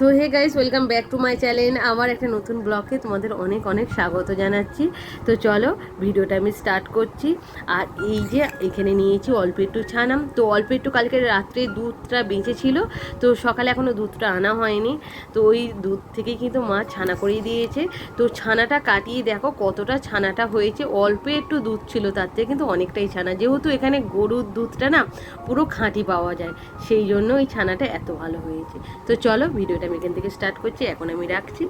So hey guys welcome back to my channel আমার একটা নতুন ব্লগে তোমাদের অনেক অনেক স্বাগত জানাচ্ছি। তো চলো, ভিডিওটা আমি স্টার্ট করছি। আর এই যে এখানে নিয়েছি অল্প একটু ছানাম তো অল্প একটু কালকে রাত্রে দুধটা বেঁচেছিল তো সকালে এখনও দুধটা আনা হয়নি। তো ওই দুধ থেকেই কিন্তু মা ছানা করিয়ে দিয়েছে। তো ছানাটা কাটিয়ে দেখো কতটা ছানাটা হয়েছে। অল্প একটু দুধ ছিল, তার থেকে কিন্তু অনেকটাই ছানা। যেহেতু এখানে গরুর দুধটা না পুরো খাঁটি পাওয়া যায়, সেই জন্য ওই ছানাটা এত ভালো হয়েছে। তো চলো, ভিডিওটা আমি এখান থেকে স্টার্ট করছি, এখন আমি রাখছি।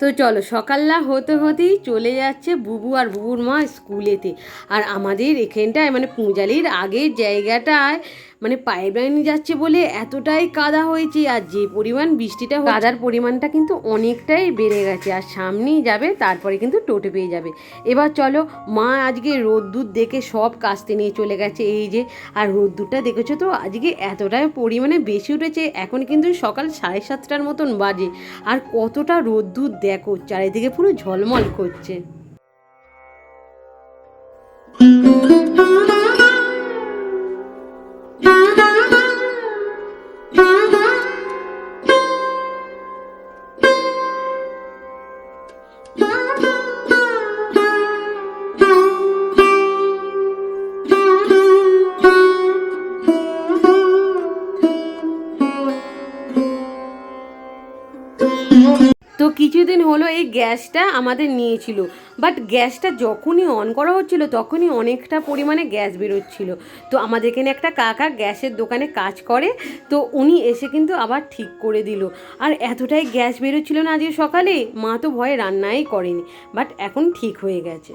তো চলো সকাল্লা হতে হতেই চলে যাচ্ছে বুবু আর বুবুর মা স্কুলেতে। আর আমাদের এখানটায় মানে পূজালির আগের জায়গাটায় মানে পাইপ লাইন যাচ্ছে বলে এতটাই কাদা হয়েছে আর যে পরিমাণ বৃষ্টিটা কাদার পরিমাণটা কিন্তু অনেকটাই বেড়ে গেছে আর সামনেই যাবে, তারপরে কিন্তু টোটে পেয়ে যাবে। এবার চলো, মা আজকে রোদ্দুর দেখে সব কাস্তে নিয়ে চলে গেছে। এই যে, আর রোদ্দুরটা দেখেছ তো? আজকে এতটাই পরিমাণে বেশি উঠেছে, এখন কিন্তু সকাল সাড়ে সাতটার মতন বাজে। আর কতটা রোদ্দুর দেখো, চারিদিকে পুরো ঝলমল করছে। হলো এই গ্যাসটা আমাদের নিয়েছিল। বাট গ্যাসটা যখনই অন করা হচ্ছিল, তখনই অনেকটা পরিমাণে গ্যাস বেরোচ্ছিল। তো আমাদের এখানে একটা কাকা গ্যাসের দোকানে কাজ করে, তো উনি এসে কিন্তু আবার ঠিক করে দিল। আর এতটাই গ্যাস বেরোচ্ছিল না আজকে সকালে, মা তো ভয়ে রান্নাই করেনি। বাট এখন ঠিক হয়ে গেছে।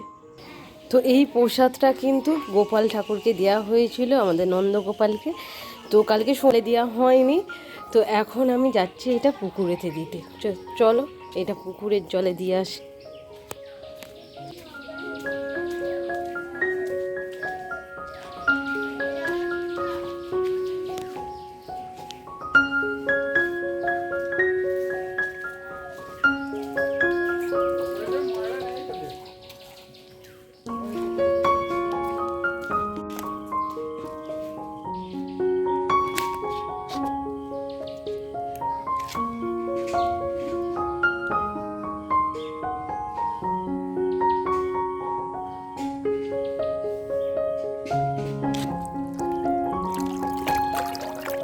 তো এই প্রসাদটা কিন্তু গোপাল ঠাকুরকে দেওয়া হয়েছিল, আমাদের নন্দগোপালকে। তো কালকে সরে দেওয়া হয়নি, তো এখন আমি যাচ্ছি এটা পুকুরেতে দিতে। চলো। এটা পুকুরের জলে দিয়ে আসি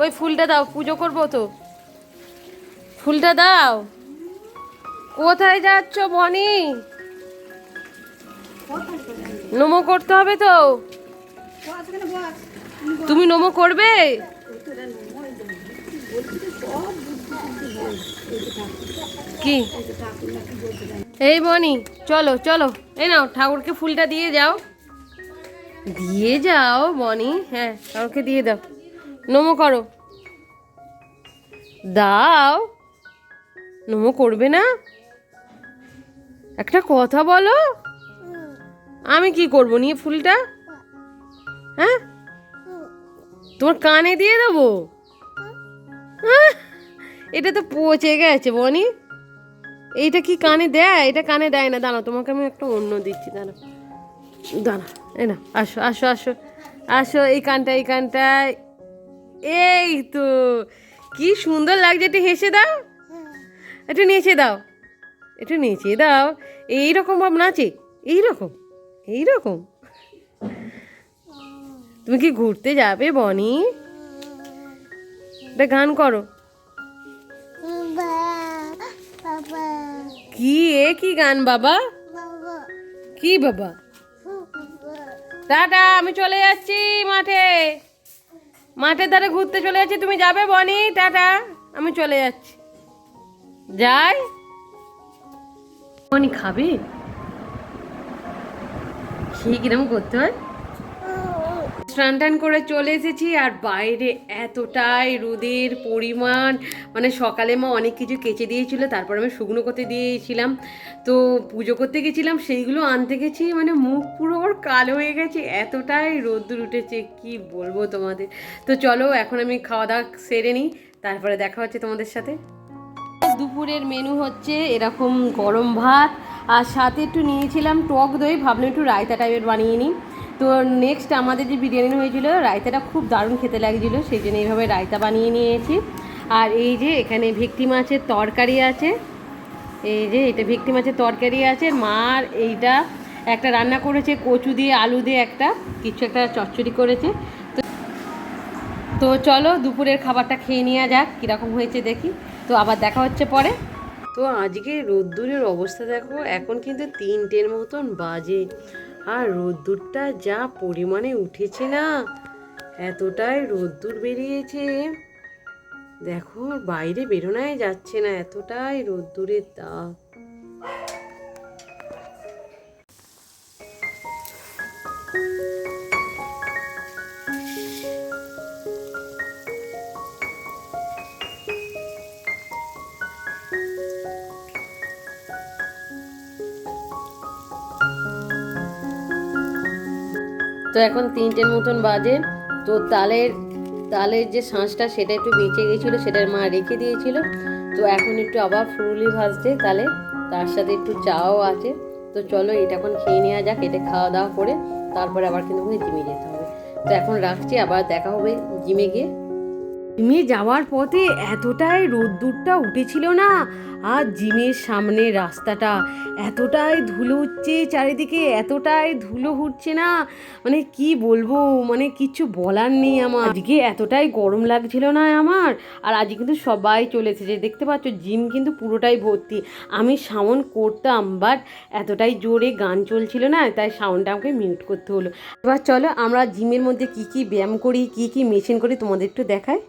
কই, ফুলটা দাও, পুজো করব তো। ফুলটা দাও। কোথায় যাচ্ছ বনি নমো করতে হবে তো। তুমি নমো করবে? কি? এই বনি চলো চলো। এই নাও, ঠাকুরকে ফুলটা দিয়ে যাও। দিয়ে যাও বনি হ্যাঁ ঠাকুরকে দিয়ে দাও। নমো করো। দাও। নমো করবে না? একটা কথা বলো। আমি কি করব? নিয়ে ফুলটা? হ্যাঁ? তোমার কানে দিয়ে দেবো? এটা তো পচে গেছে, বনি। এইটা কি কানে দেয়? এটা কানে দেয় না। দাঁড়াও, তোমাকে আমি একটা অন্য দিচ্ছি, দাঁড়াও। দাঁড়া এই না আসো আসো আসো। আসো, এই কানটা, এই কানটায়। এই তো, কি সুন্দর লাগছে, একটু হেসে দাও। একটু নেচে দাও, একটু নেচে দাও। এইরকম ভাব নাচে, এইরকম এইরকম। তুমি কি ঘুরতে যাবে, বনি? গান করো। কি এ, কি গান বাবা? কি বাবা? টাটা, আমি চলে যাচ্ছি মাঠে। মাঠের ধারে ঘুরতে চলে যাচ্ছি, তুমি যাবে বনি? টাটা, আমি চলে যাচ্ছি। যাই। বনি, খাবে? খেয়ে কিরম করতে হয়? স্নান টান করে চলে এসেছি আর বাইরে এতটাই রোদের পরিমাণ। মানে সকালে মা অনেক কিছু কেচে দিয়েছিল, তারপর আমি শুকনো করতে দিয়েছিলাম। তো পুজো করতে গেছিলাম, সেইগুলো আনতে গেছি মানে মুখ পুরো ওর কালো হয়ে গেছে, এতটাই রোদ্দুর উঠেছে, কি বলব তোমাদের? তো চলো, এখন আমি খাওয়া দাওয়া সেরে নিই, তারপরে দেখা হচ্ছে তোমাদের সাথে। দুপুরের মেনু হচ্ছে এরকম গরম ভাত, আর সাথে একটু নিয়েছিলাম টক দই, ভাবলাম একটু রায়তা টাইপের বানিয়ে নিই। তো নেক্সট আমাদের যে বিরিয়ানি হয়েছিল, রায়তাটা খুব দারুণ খেতে লাগছিল, সেই জন্য এইভাবে রায়তা বানিয়ে নিয়েছি। আর এই যে এখানে ভেটকি মাছের তরকারি আছে, এই যে এটা ভেটকি মাছের তরকারি আছে, মার এইটা একটা রান্না করেছে, কচু দিয়ে, আলু দিয়ে একটা, কিছু একটা চচ্চড়ি করেছে। তো তো চলো দুপুরের খাবারটা খেয়ে নেওয়া যাক, কীরকম হয়েছে দেখি। তো আবার দেখা হচ্ছে পরে। তো আজকে রোদ্দুরের অবস্থা দেখো, এখন কিন্তু তিনটের মতন বাজে। আর রোদ্দুরটা যা পরিমাণে উঠেছে না, এতটাই রোদ্দুর বেরিয়েছে। দেখো, বাইরে বেরোনায় যাচ্ছে না, এতটাই রোদ্দুরের তাপ। তো এখন তিনটের মতন বাজে। তো তালের তালের যে শাঁসটা সেটা একটু বেঁচে গেছিল, সেটার মা রেখে দিয়েছিল। তো এখন একটু আবার ফুরুলি ভাজছে তালে। তার সাথে একটু চাও আছে। তো চলো এটা এখন খেয়ে নেওয়া যাক, এটা খাওয়া দাওয়া করে। তারপরে আবার কিন্তু জিমে যেতে হবে। তো এখন রাখছি, আবার দেখা হবে জিমে গিয়ে। জিমে যাওয়ার পথে এতটাই রোদ্দুরটা উঠেছিল না? আর জিমের সামনে রাস্তাটা এতটাই ধুলো উঠছে, চারিদিকে এতটাই ধুলো উঠছে না? মানে কি বলব মানে কিছু বলার নেই আমার। আজকে এতটাই গরম লাগছিল না আমার। আর আজকে কিন্তু সবাই চলে এসেছে। দেখতে পাচ্ছ, জিম কিন্তু পুরোটাই ভর্তি। আমি সাউন্ড করতাম বাট এতটাই জোরে গান চলছিল না, তাই সাউন্ডটা আমাকে মিউট করতে হলো। এবার চলো আমরা জিমের মধ্যে কি কি ব্যায়াম করি, কি কি মেশিন করি তোমাদের একটু দেখাই।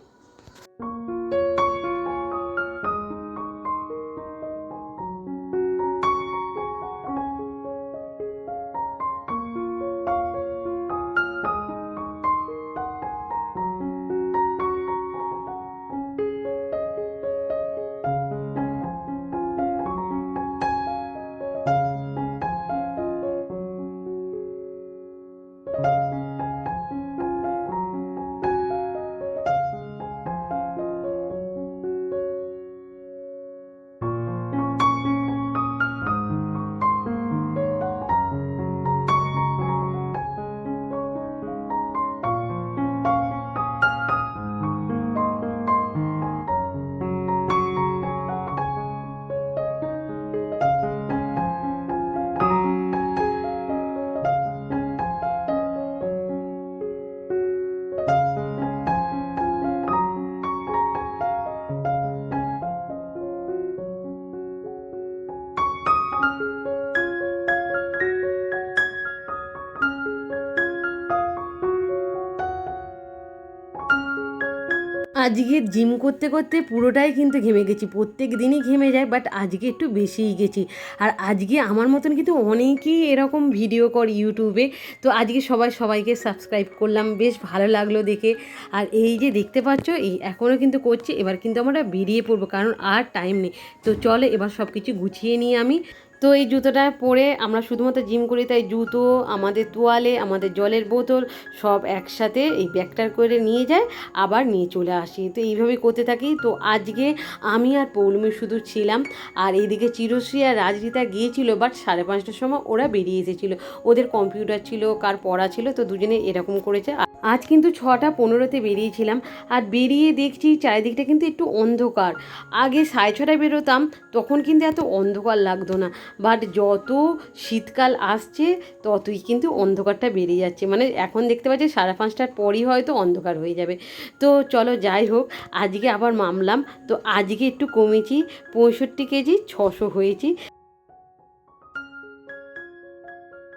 আজকে জিম করতে করতে পুরোটাই কিন্তু ঘেমে গেছি। প্রত্যেক দিনই ঘেমে যায় বাট আজকে একটু বেশিই গেছি। আর আজকে আমার মতন কিন্তু অনেকেই এরকম ভিডিও কর ইউটিউবে। তো আজকে সবাই সবাইকে সাবস্ক্রাইব করলাম, বেশ ভালো লাগল দেখে। আর এই যে দেখতে পাচ্ছ, এই এখনও কিন্তু করছি, এবার কিন্তু আমরা বেরিয়ে পড়ব, কারণ আর টাইম নেই। তো চলে এবার সব কিছু গুছিয়ে নিই আমি। তো এই জুতোটা পরে আমরা শুধুমাত্র জিম করি, তাই জুতো, আমাদের তোয়ালে, আমাদের জলের বোতল সব একসাথে এই ব্যাগটার করে নিয়ে যায় আবার নিয়ে চলে আসি। তো এইভাবেই করতে থাকি। তো আজকে আমি আর পৌলমি শুধু ছিলাম। আর এইদিকে চিরশ্রী আর রাজরিতা গিয়েছিল বাট সাড়ে পাঁচটার সময় ওরা বেরিয়ে এসেছিল। ওদের কম্পিউটার ছিল, কার পড়া ছিল, তো দুজনে এরকম করেছে। আজ কিন্তু ছটা পনেরোতে বেরিয়েছিলাম আর বেরিয়ে দেখছি চারিদিকটা কিন্তু একটু অন্ধকার। আগে সাড়ে ছটায় বেরোতাম, তখন কিন্তু এত অন্ধকার লাগতো না। বাট যত শীতকাল আসছে, ততই কিন্তু অন্ধকারটা বেড়ে যাচ্ছে। মানে এখন দেখতে পাচ্ছি সাড়ে পাঁচটার পরই হয়তো অন্ধকার হয়ে যাবে। তো চলো যাই হোক, আজকে আবার মামলাম। তো আজকে একটু কমেছি, পঁয়ষট্টি কেজি, ছশো হয়েছি।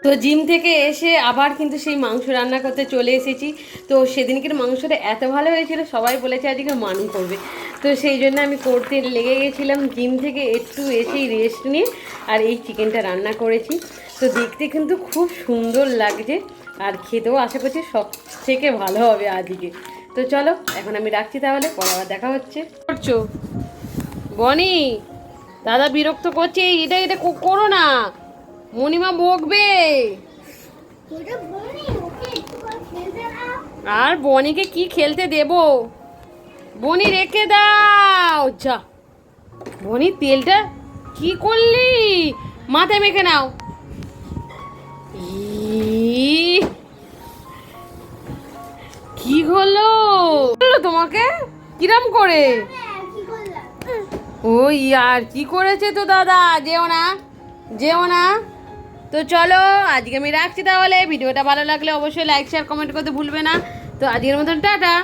তো জিম থেকে এসে আবার কিন্তু সেই মাংস রান্না করতে চলে এসেছি। তো সেদিনকের মাংসটা এত ভালো হয়েছিল, সবাই বলেছে আজকে মানু করবে। তো সেই জন্য আমি করতে লেগে গেছিলাম, জিম থেকে একটু এসেই রেস্ট নিয়ে আর এই চিকেনটা রান্না করেছি। তো দেখতে কিন্তু খুব সুন্দর লাগছে আর খেতেও আশা করছি সব থেকে ভালো হবে আজকে। তো চলো, এখন আমি রাখছি তাহলে, পরে আবার দেখা হচ্ছে। করছ? বনি, দাদা বিরক্ত করছে এটা এটা করো না। মণিমা বকবে। আর বনিকে কি খেলতে দেব? বনি রেখে দাও। যা। বনি তেলটা কি করলি? মাথায় মেখে নাও। কি হলো? হলো তোমাকে? কিরাম করে? হ্যাঁ, ওই আর কি করেছে তো দাদা? যেও না যেও না। তো চলো, আজকে আমি রাখছি তাহলে। ভিডিওটা ভালো লাগলে অবশ্যই লাইক শেয়ার কমেন্ট করতে ভুলবে না। তো আজকের মতন, টাটা।